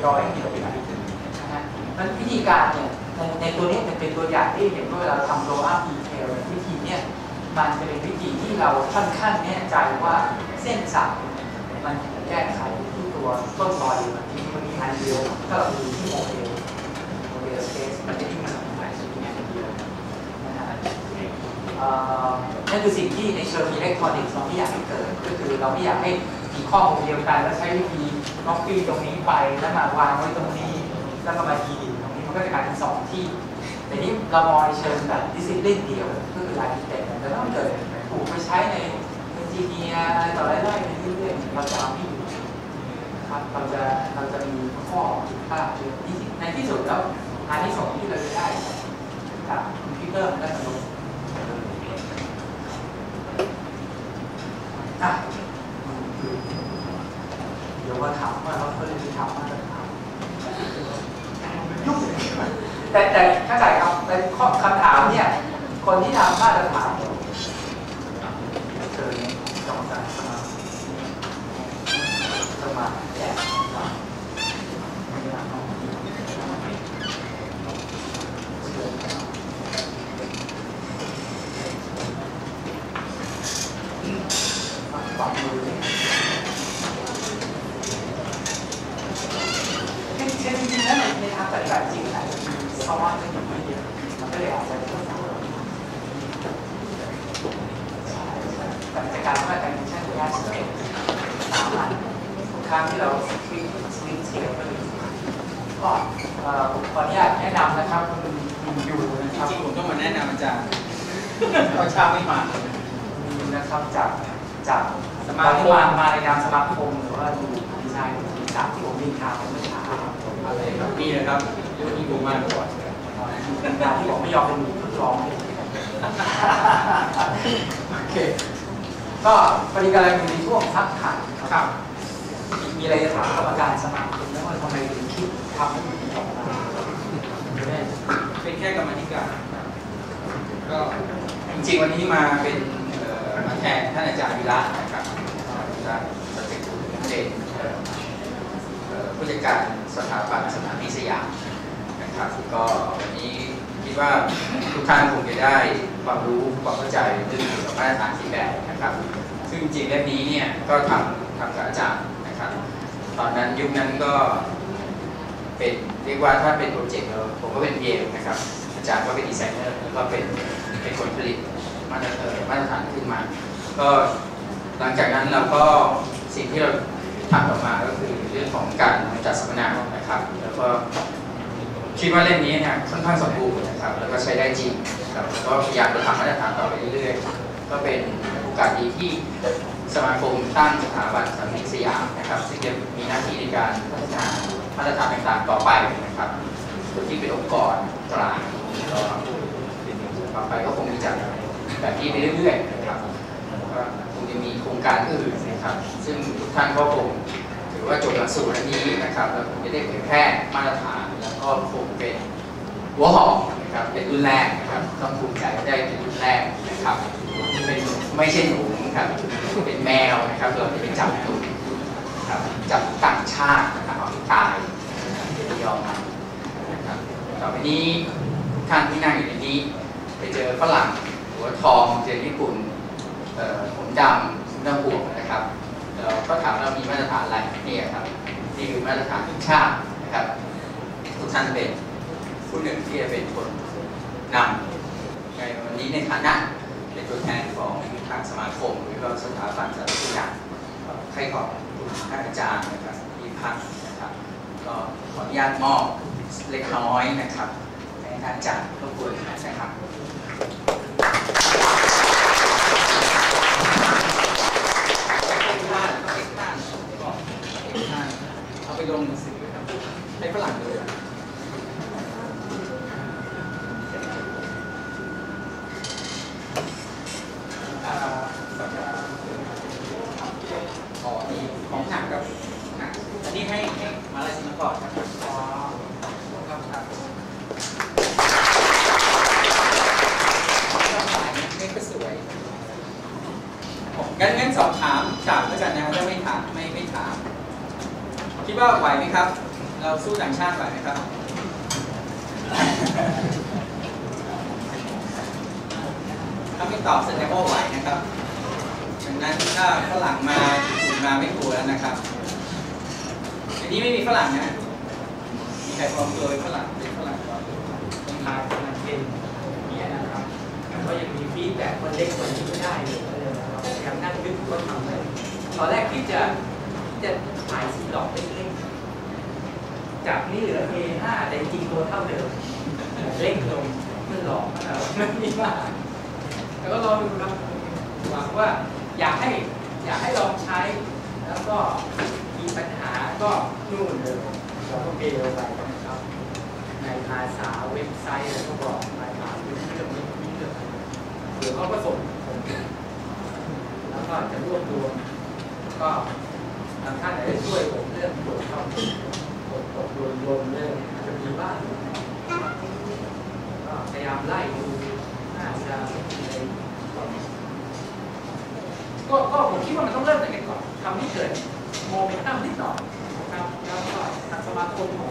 แล้วไม่สามารถเป็นร้อยเดียวไปนะฮะมันวิธีการเนี่ยในในตัวนี้จะเป็นตัวอย่างที่เห็นว่าเวลาทำโลอัพดีเทลวิธีเนี่ยมันจะเป็นวิธีที่เราค่อนข้างแน่ใจว่าเส้นสับมันแก้ไขที่ตัวต้นรอยมันที่มันมีอันเดียวถ้าเราดูที่โมเดลโมเดลเปซมันจะที่มันหลายส่วนอันเดียวนะฮะอ่อนั่นคือสิ่งที่ในเชิงอิเล็กทรอนิกส์เราไม่อยากให้เกิด ก็คือเราไม่อยากให้มีข้อมูลเดียวกันแล้วใช้วิธี ล็อกปี้ตรงนี้ไปแล้วมาวางไว้ตรงนี้แล้วก็มาทีดินตรงนี้มันก็จะกลายเป็นสองที่ แต่นี้เรามองในเชิงแบบดิสซิปลินเดียวก็คือรายพิเศษแต่ถ้ามันเกิดถูกไปใช้ในเอนจิเนียร์อะไรต่ออะไรได้ไปเรื่อยๆเราจะเอาไม่อยู่ครับเราจะเราจะมีข้อผิดพลาดเยอะในที่สุดแล้วอันที่สองที่เราจะได้จากคอมพิวเตอร์และสมุด อะเดี๋ยวมาถามว่าเราเคยมีถามมาจะถามยุ่ง แต่แต่เข้าใจครับในข้อคำถามเนี่ย คนที่ทำมาตรฐานเชิญสองสามสมาสมาแจกปรับมือเช่นเช่นจริงๆแล้วในในทางปฏิบัติจริงอาจจะมีเพ ราะว่าไม่อยู่ไม่เยอะมันก็เลยอาจจะต้องทำแต่จากการว่าการใช้ระยะสเกลสามารถทุกครั้งที่เราสวิงสวิงสเกลก็เลยก็เอ่อขออนุญาตแนะนำนะครับคุณคุณยูนะจครับริงๆผมต้องมาแนะนำอาจารย์เพราะเช้าไม่มาดูนะครับจากจากสมาคมมามาในนามสมาคมหรือว่าดูดีไซน์จากที่ผมมีข่าวเมื่อเช้าอะไรครับนี่นะครับเรื่องที่ดูมากกว่าการที่ผมไม่ยอมเป็นหนูทดลองโอเคก็ปฏิการอยู่ในช่วงทักทายครับ มีอะไรจะถามกรรมการสมาคมแล้วว่าทำไมถึงคิดทำให้มันออกมาจะได้เป็นแค่กรรมธิการครับก็จริงๆวันนี้มาเป็นเอ่อมาแทนท่านอาจารย์วิระนะครับวิระสเต็ปเด่นเอ่อเอ่อผู้จัดการสถาบันสถานีสยามนะ ครับก็วันนี้คิดว่าทุกท่านคงจะได้ความรู้ความเข้าใจเรื่องเกี่ยวกับมาตรฐานที่แบบนะครับ ซึ่งจริงเรื่องนี้เนี่ยก็ทำทำกับอาจารย์นะครับ ตอนนั้นยุคนั้นก็เป็นเรียกว่าถ้าเป็นโปรเจกต์เราผมก็เป็นเยมนะครับ อาจารย์ก็เป็นดีไซเนอร์แล้วก็เป็นเป็นคนผลิตมาตรเอ่อมาตรฐานขึ้นมา ก็หลังจากนั้นเราก็สิ่งที่เราทำออกมาก็คือเรื่องของการจัดสัมมนานะครับ แล้วก็ คิดว่าเล่มนี้เนี่ยค่อนข้างสมบูรณ์นะครับแล้วก็ใช้ได้จริงครับแล้วก็พยายามจะทำมาตรฐานต่อไปเรื่อยๆก็เป็นโอกาสดีที่สมาคมตั้งสถาบันสัมมิสยามนะครับซึ่งจะมีหน้าที่ในการพัฒนามาตรฐานต่างๆต่อไปนะครับที่เป็นองค์กรกลางก็ต่อไปก็คงมีจัดแบบนี้ไปเรื่อยๆนะครับก็คงจะมีโครงการอื่นนะครับ ซึ่งทุกท่านก็คงถือว่าจบหลักสูตรนี้นะครับแล้วคงจะได้เผยแพร่มาตรฐาน ก็คงเป็นหัวหอมนะครับเป็นรุ่นแรกนะครับต้องภูมิใจได้เป็นรุ่นแรกนะครับเป็นไม่ใช่หนูนะครับเป็นแมวนะครับเราจะไปจับหนูนครับจับต่างชาตินะครับตายยอมมันะครับต่อไปนี้ทุกท่านที่นั่งอยู่ในนี้ ไปเจอฝรั่งหัวทองเจอญี่ปุ่นผมดำผมดำบวกนะครับเราก็ถามเรามีมาตรฐานอะไรนี่ครับนี่คือมาตรฐานทุกชาตินะครับ ท่านเป็นผู้หนึ่งที่จะเป็นคนนำในวันนี้ในฐานะเป็นตัวแทนของทางสมาคมหรือว่าสถาบันสารสนใครขอบคุณท่านอาจารย์นะครับที่พักนะครับก็ขออนุญาตมอบเล็กน้อยนะครับให้ท่านอาจารย์รบกวนนะครับ เอาไปลงหนังสือครับให้ฝรั่งดู อ่าสัปดาห์อ๋อนี่ ของหนักกับหนักอันนี้ให้ให้มาลายสิงคโปร์ครับอ๋อครับครับนี่ก็สวยผมงั้นงั้นสอบถามถามแล้วกันนะถ้าไม่ถามไม่ไม่ถาม คิดว่าไหวไหมครับ เราสู้ต่างชาติไหวไหมครับถ้าไม่ตอบแสดงว่าไหวนะครับดังนั้นถ้าฝรั่งมา มาไม่กลัวแล้วนะครับอันนี้ไม่มีฝรั่งนะ มีใครปลอมตัวเป็นฝรั่งเป็นฝรั่งปลอมตัวคนไทยคนนั้นเป็นอย่างนี้ยนะครับก็ยังมีฟีดแบ็กคนเล็กคนนี้ไม่ได้เลยเลยเราพยายามนั่งนึกว่าทำอะไรตอนแรกที่จะที่จะถ่ายสีหลอกเล็กๆจากนี่เหลือ A5 แต่จริงตัวเท่าเดิมเล็กลงมันหลอกเราไม่มีมากแต่ก็ลองดูครับหวังว่าอยากให้อยากให้ลองใช้ แล้วก็มีปัญหาก็นู่นเลยเราก็เกลไปนะครับ ในภาษาเว็บไซต์แล้วก็บอกภาษาเรื่องนี้เรื่องเดี๋ยวเขาก็ส่งผมแล้วก็จะรวบรวม ก็ทางท่านอาจจะช่วยผมเรื่องตรวจเข้ากดกดรวมรวมเรื่องอาจจะมีบ้างก็พยายามไล่ดูน่าจะในก็ก็ผมคิดว่ามันต้องเริ่มจากนี้ก่อน ท